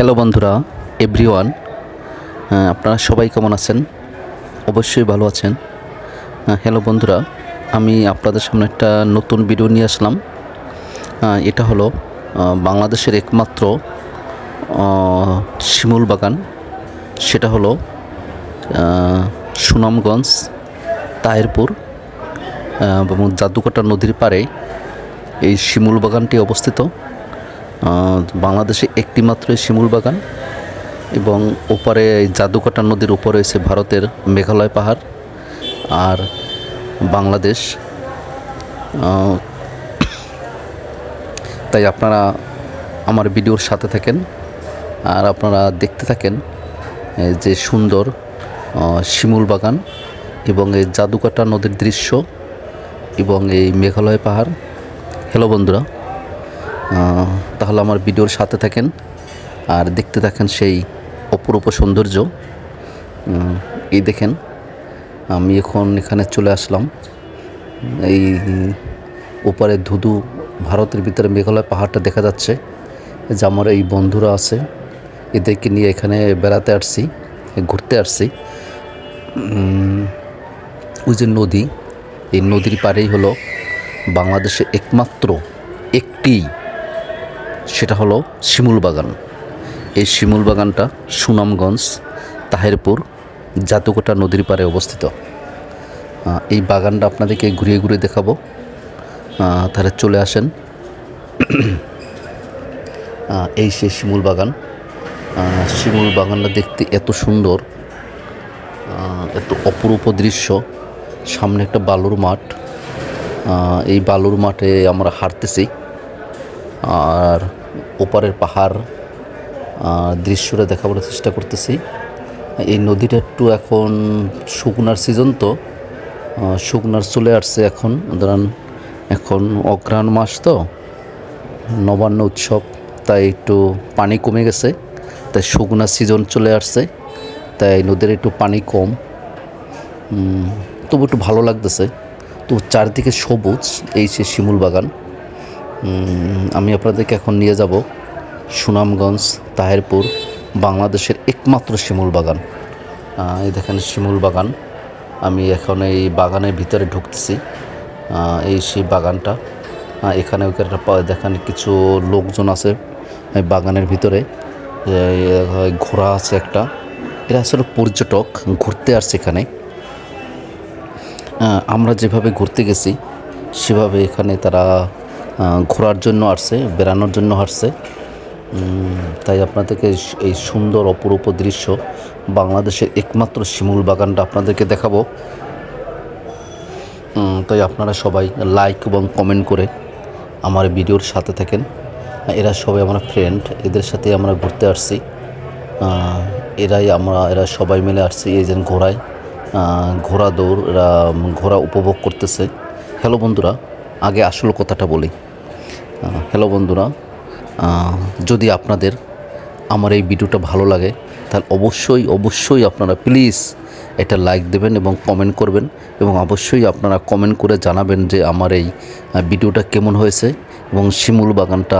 Hello বন্ধুরা everyone আপনারা সবাই কেমন আছেন? অবশ্যই ভালো আছেন। হ্যালো বন্ধুরা, আমি আপনাদের সামনে একটা নতুন ভিডিও নিয়ে আসলাম। এটা হলো বাংলাদেশের একমাত্র শিমুল বাগান। সেটা হলো সুনামগঞ্জ, তাহেরপুর এবং জাদুকাটা নদীর পাড়ে এই শিমুল বাগানটি অবস্থিত। বাংলাদেশে একটি মাত্র শিমুল বাগান এবং ওপারে জাদুকাটা নদীর উপরে রয়েছে ভারতের মেঘালয় পাহাড় আর বাংলাদেশ। তাই আপনারা আমার ভিডিওর সাথে থাকেন আর আপনারা দেখতে থাকেন যে সুন্দর শিমুল বাগান এবং এই জাদুকাটা নদীর দৃশ্য এবং এই মেঘালয় পাহাড়। হ্যালো বন্ধুরা। তাহলে আমার ভিডিওর সাথে থাকেন আর দেখতে থাকেন সেই অপরূপ সৌন্দর্য। এই দেখেন, আমি এখন এখানে চলে আসলাম। এই ওপারে ধুধু ভারতের ভিতরে মেঘালয় পাহাড়টা দেখা যাচ্ছে, যে আমার এই বন্ধুরা আছে, এদেরকে নিয়ে এখানে বেড়াতে আসছি, ঘুরতে আসছি। ওই যে নদী, এই নদীর পাড়েই হলো বাংলাদেশে একমাত্র একটি সেটা হলো শিমুল বাগান। এই শিমুল বাগানটা সুনামগঞ্জ, তাহেরপুর, জাতুকোটা নদীর পাড়ে অবস্থিত। এই বাগানটা আপনাদেরকে ঘুরিয়ে ঘুরিয়ে দেখাবো। তাহলে চলে আসেন। এই সেই শিমুল বাগান। শিমুল বাগানটা দেখতে এত সুন্দর এত অপরূপ দৃশ্য। সামনে একটা বালুর মাঠ। এই বালুর মাঠে আমরা হাঁটতেছি। আর ওপারের পাহাড় আহ, দৃশ্যটা দেখাবার চেষ্টা করতেছি। এই নদীটা একটু এখন শুকনার সিজন তো শুকনার চলে আসছে এখন। ধরেন এখন অগ্রহায়ণ মাস তো নবান্ন উৎসব তাই একটু পানি কমে গেছে তাই শুকনা সিজন চলে আসছে তাই নদীর একটু পানি কম। তবু একটু ভালো লাগতেছে। তো চারদিকে সবুজ এই সে শিমুল বাগান। আমি আপনাদেরকে এখন নিয়ে যাব সুনামগঞ্জ, তাহেরপুর, বাংলাদেশের একমাত্র শিমুল বাগান। এই দেখেন শিমুল বাগান। আমি এখন এই বাগানের ভিতরে ঢুকতেছি। এই সেই বাগানটা। এখানে ওখানে দেখেন কিছু লোকজন আছে বাগানের ভিতরে। ঘোড়া আছে একটা। এরা আসলে পর্যটক, ঘুরতে আসছে এখানে। আমরা যেভাবে ঘুরতে গেছি, সেভাবে এখানে তারা ঘোরার জন্য আসছে, বেড়ানোর জন্য আসছে। তাই আপনাদেরকে এই সুন্দর অপরূপ দৃশ্য বাংলাদেশের একমাত্র শিমুল বাগানটা আপনাদেরকে দেখাবো। তাই আপনারা সবাই লাইক এবং কমেন্ট করে আমার ভিডিওর সাথে থাকেন। এরা সবাই আমার ফ্রেন্ড এদের সাথে আমরা ঘুরতে আসছি। এরাই আমরা, এরা সবাই মিলে আসছি এই যে ঘোড়ায়। ঘোড়া দৌড়, এরা ঘোড়া উপভোগ করতেছে। হ্যালো বন্ধুরা, আগে আসল কথাটা বলি। হ্যালো বন্ধুরা যদি আপনাদের আমার এই ভিডিওটা ভালো লাগে, তাহলে অবশ্যই অবশ্যই আপনারা প্লিজ এটা লাইক দেবেন এবং কমেন্ট করবেন এবং অবশ্যই আপনারা কমেন্ট করে জানাবেন যে আমার এই ভিডিওটা কেমন হয়েছে এবং শিমুল বাগানটা